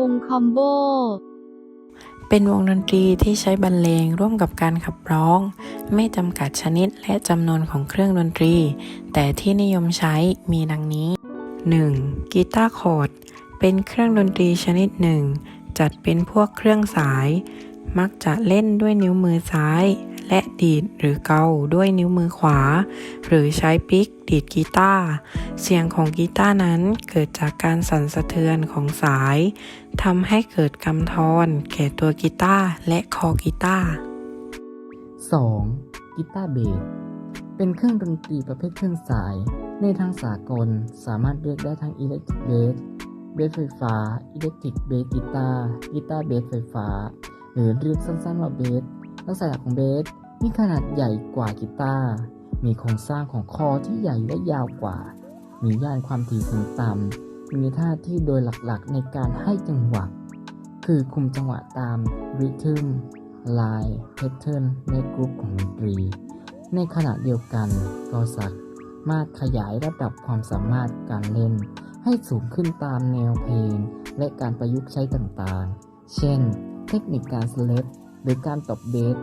วงคอมโบ เป็นวงดนตรีที่ใช้บรรเลงร่วมกับการขับร้อง ไม่จำกัดชนิดและจำนวนของเครื่องดนตรี แต่ที่นิยมใช้มีดังนี้ 1. กีตาร์คอร์ด เป็นเครื่องดนตรีชนิดหนึ่ง จัดเป็นพวกเครื่องสาย มักจะเล่นด้วยนิ้วมือซ้าย และดีดหรือเกาด้วยนิ้วมือขวา หรือใช้ปิกดีดกีตาร์เสียงของกีตาร์นั้นเกิดจากการสั่นสะเทือนของสายทำให้เกิดกำทอนแก่ตัวกีตาร์และคอกีตาร์ 2. กีตาร์เบสเป็นเครื่องดนตรีประเภทเครื่องสาย ในทางสากลสามารถเรียกได้ทั้งอิเล็กทริกเบสเบสไฟฟ้าอิเล็กทริกเบสกีตาร์กีตาร์เบสไฟฟ้า หรือเรียกสั้นๆว่าเบส ลักษณะของเบสมีขนาดใหญ่กว่ากีตาร์ มีโครงสร้างของคอที่ใหญ่และยาวกว่า มีย่านความถี่สูงต่ำ มีท่าที่โดยหลักๆในการให้จังหวะ คือคุมจังหวะตามริทึมลายแพทเทิร์นในกรุ๊ปของดนตรี ในขณะเดียวกันก็สามารถขยายระดับความสามารถการเล่น ให้สูงขึ้นตามแนวเพลง และการประยุกต์ใช้ต่างๆ เช่น เทคนิคการสเลป หรือการตบเบส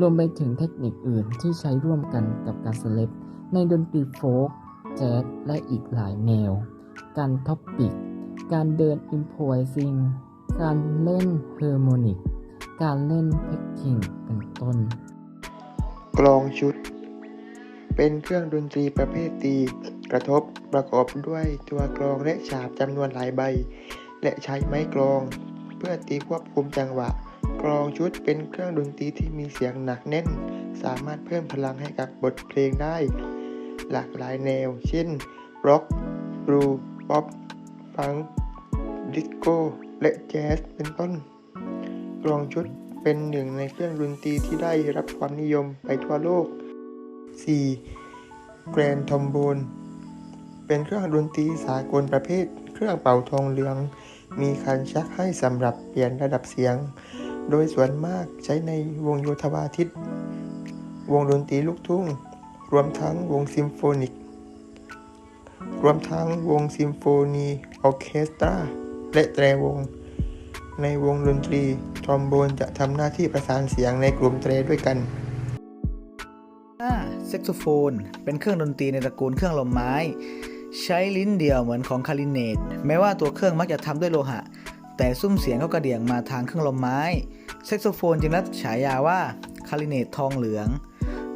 รวมไปถึงเทคนิคอื่นที่ใช้ร่วมกันกับการสเลปในดนตรีโฟล์กแจ๊สและอีกหลายแนว การท็อปปิก การเดินอิมพไวซิง การเล่นเฮอร์โมนิก การเล่นเพกกิ้งเป็นต้น กลองชุด เป็นเครื่องดนตรีประเภทตีกระทบประกอบด้วยตัวกลองและฉาบจำนวนหลายใบ และใช้ไม้กลอง เพื่อตีควบคุมจังหวะ กลองชุดเป็นเครื่องดนตรีที่มีเสียงหนักแน่น สามารถเพิ่มพลังให้กับบทเพลงได้ หลากหลายแนว เช่นร็อกบลูป๊อปฟังดิสโก้และแจ๊สเป็นต้นกลองชุดเป็นหนึ่งในเครื่องดนตรีที่ได้รับความนิยมไปทั่วโลก 4. แกรนทอมโบนเป็นเครื่องดนตรีสากลประเภท เครื่องเป่าทองเหลือง มีคันชักให้สำหรับเปลี่ยนระดับเสียง โดยส่วนมากใช้ในวงโยธวาทิต วงดนตรีลูกทุ่ง รวมทั้งวงซิมโฟนิก รวมทั้งวงซิมโฟนีออเคสตราและแตรวง ในวงดนตรีทอมโบนจะทำหน้าที่ประสานเสียงในกลุ่มเตรด้วยกัน 5. แซกโซโฟน เป็นเครื่องดนตรีในตระกูลเครื่องลมไม้ ใช้ลิ้นเดียวเหมือนของคาริเนตแม้ว่าตัวเครื่องมักจะทำด้วยโลหะ แต่ซุ้มเสียงก็กระเดี่ยงมาทางเครื่องลมไม้ แซกโซโฟนจึงรับฉายาว่าคาริเนตทองเหลือง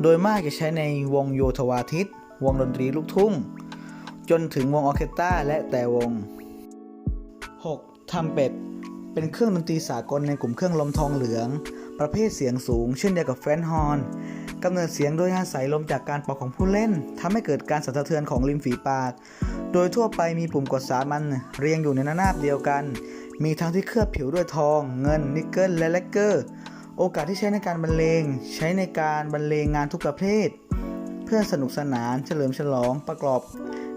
โดยมากจะใช้ในวงโยธวาทิต วงดนตรีลูกทุ่ง จนถึงวงออเคสตราและแต่วง 6. ทัมเป็ด เป็นเครื่องดนตรีสากลในกลุ่มเครื่องลมทองเหลือง ประเภทเสียงสูง เช่นเดียวกับแฟนฮอนกำเนิดเสียงโดยอาศัยลมจากการเป่าของผู้เล่นทำให้เกิดการสั่นสะเทือนของริมฝีปาก โดยทั่วไปมีปุ่มกดสามันเรียงอยู่ในระนาบเดียวกัน มีทั้งที่เคลือบผิวด้วยทอง เงิน นิกเกิล และแลกเกอร์ โอกาสที่ใช้ในการบรรเลง ใช้ในการบรรเลงงานทุกประเภท เพื่อสนุกสนานเฉลิมฉลองประกอบ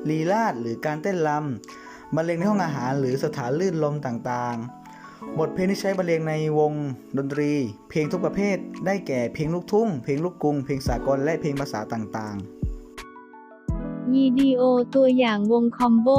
ลีลาดหรือการเต้นรำบรรเลงในห้องอาหารหรือสถานลื่นลมต่างๆ บทเพลงที่ใช้บรรเลงในวงดนตรี เพลงทุกประเภท ได้แก่เพลงลูกทุ่ง เพลงลูกกรุง เพลงสากล และเพลงภาษาต่างๆวิดีโอตัวอย่างวงคอมโบ